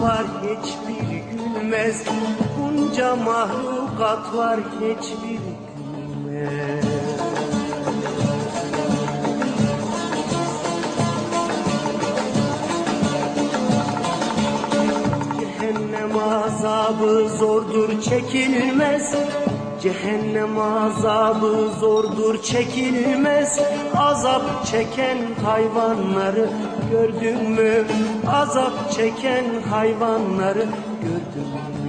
var hiçbir gülmez. Bunca mahlukat var hiçbir gülmez. Cehennem azabı zordur çekilmez. Cehennem azabı zordur çekilmez. Azap çeken hayvanları gördün mü? azap çeken hayvanları gördüm.